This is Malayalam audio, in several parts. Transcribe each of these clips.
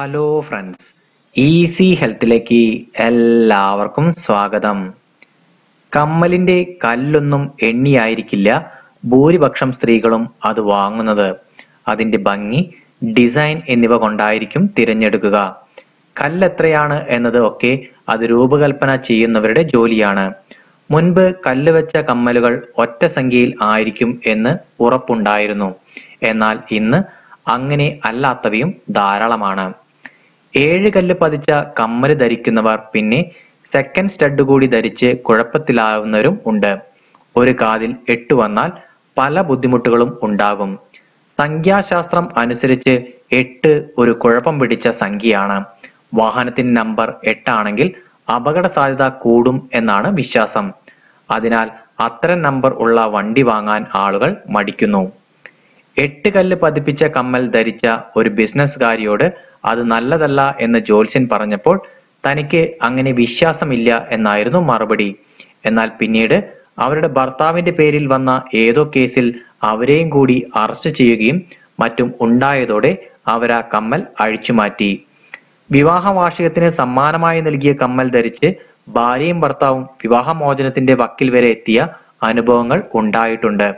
ഹലോ ഫ്രണ്ട്സ് ഈസി ഹെൽത്തിലേക്ക് എല്ലാവർക്കും സ്വാഗതം. കമ്മലിന്റെ കല്ലൊന്നും എണ്ണിയായിരിക്കില്ല ഭൂരിപക്ഷം സ്ത്രീകളും അത് വാങ്ങുന്നത്. അതിന്റെ ഭംഗി ഡിസൈൻ എന്നിവ കൊണ്ടായിരിക്കും തിരഞ്ഞെടുക്കുക. കല്ലെത്രയാണ് എന്നത് ഒക്കെ അത് രൂപകൽപ്പന ചെയ്യുന്നവരുടെ ജോലിയാണ്. മുൻപ് കല്ല് വെച്ച കമ്മലുകൾ ഒറ്റ സംഖ്യയിൽ ആയിരിക്കും എന്ന് ഉറപ്പുണ്ടായിരുന്നു. എന്നാൽ ഇന്ന് അങ്ങനെ അല്ലാത്തവയും ധാരാളമാണ്. ഏഴ് കല്ല് പതിച്ച കമ്മൽ ധരിക്കുന്നവർ പിന്നെ സെക്കൻഡ് സ്റ്റഡ് കൂടി ധരിച്ച് കുഴപ്പത്തിലാവുന്നവരും ഉണ്ട്. ഒരു കാതിൽ എട്ട് വന്നാൽ പല ബുദ്ധിമുട്ടുകളും ഉണ്ടാകും സംഖ്യാശാസ്ത്രം അനുസരിച്ച് എട്ട് ഒരു കുഴപ്പം പിടിച്ച സംഖ്യയാണ്. വാഹനത്തിന്റെ നമ്പർ എട്ടാണെങ്കിൽ അപകട സാധ്യത കൂടും എന്നാണ് വിശ്വാസം. അതിനാൽ അത്തരം നമ്പർ ഉള്ള വണ്ടി വാങ്ങാൻ ആളുകൾ മടിക്കുന്നു. എട്ട് കല്ല് പതിപ്പിച്ച കമ്മൽ ധരിച്ച ഒരു ബിസിനസ്സുകാരിയോട് അത് നല്ലതല്ല എന്ന് ജോത്സ്യൻ പറഞ്ഞപ്പോൾ തനിക്ക് അങ്ങനെ വിശ്വാസമില്ല എന്നായിരുന്നു മറുപടി. എന്നാൽ പിന്നീട് അവരുടെ ഭർത്താവിന്റെ പേരിൽ വന്ന ഏതോ കേസിൽ അവരെയും കൂടി അറസ്റ്റ് ചെയ്യുകയും മറ്റും ഉണ്ടായതോടെ അവരാ കമ്മൽ അഴിച്ചുമാറ്റി വിവാഹ വാർഷികത്തിന് സമ്മാനമായി നൽകിയ കമ്മൽ ധരിച്ച് ഭാര്യയും ഭർത്താവും വിവാഹമോചനത്തിന്റെ വക്കിൽ വരെ എത്തിയ അനുഭവങ്ങൾ ഉണ്ടായിട്ടുണ്ട്.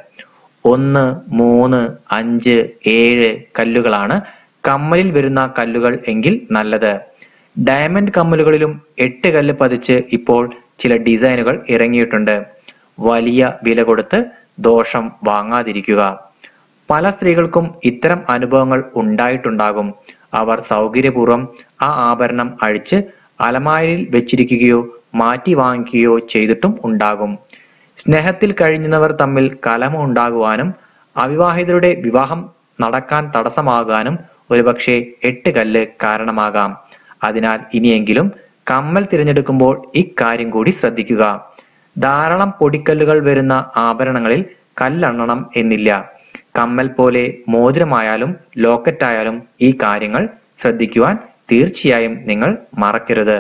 ഒന്ന് മൂന്ന് അഞ്ച് ഏഴ് കല്ലുകളാണ്. കമ്മലിൽ വരുന്ന കല്ലുകൾ എങ്കിൽ നല്ലത്. ഡയമണ്ട് കമ്മലുകളിലും എട്ട് കല്ല് പതിച്ച് ഇപ്പോൾ ചില ഡിസൈനുകൾ ഇറങ്ങിയിട്ടുണ്ട്. വലിയ വില കൊടുത്ത് ദോഷം വാങ്ങാതിരിക്കുക. പല സ്ത്രീകൾക്കും ഇത്തരം അനുഭവങ്ങൾ ഉണ്ടായിട്ടുണ്ടാകും. അവർ സൗകര്യപൂർവം ആ ആഭരണം അഴിച്ച് അലമാരിയിൽ വെച്ചിരിക്കുകയോ മാറ്റി വാങ്ങിക്കുകയോ ചെയ്തിട്ടും ഉണ്ടാകും. സ്നേഹത്തിൽ കഴിഞ്ഞവർ തമ്മിൽ കലമ ഉണ്ടാകുവാനും അവിവാഹിതരുടെ വിവാഹം നടക്കാൻ തടസ്സമാകാനും ഒരുപക്ഷെ എട്ട് കല്ല് കാരണമാകാം. അതിനാൽ ഇനിയെങ്കിലും കമ്മൽ തിരഞ്ഞെടുക്കുമ്പോൾ ഇക്കാര്യം കൂടി ശ്രദ്ധിക്കുക. ധാരാളം പൊടിക്കല്ലുകൾ വരുന്ന ആഭരണങ്ങളിൽ കല്ലെണ്ണണം എന്നില്ല. കമ്മൽ പോലെ മോതിരമായാലും ലോക്കറ്റായാലും ഈ കാര്യങ്ങൾ ശ്രദ്ധിക്കുവാൻ തീർച്ചയായും നിങ്ങൾ മറക്കരുത്.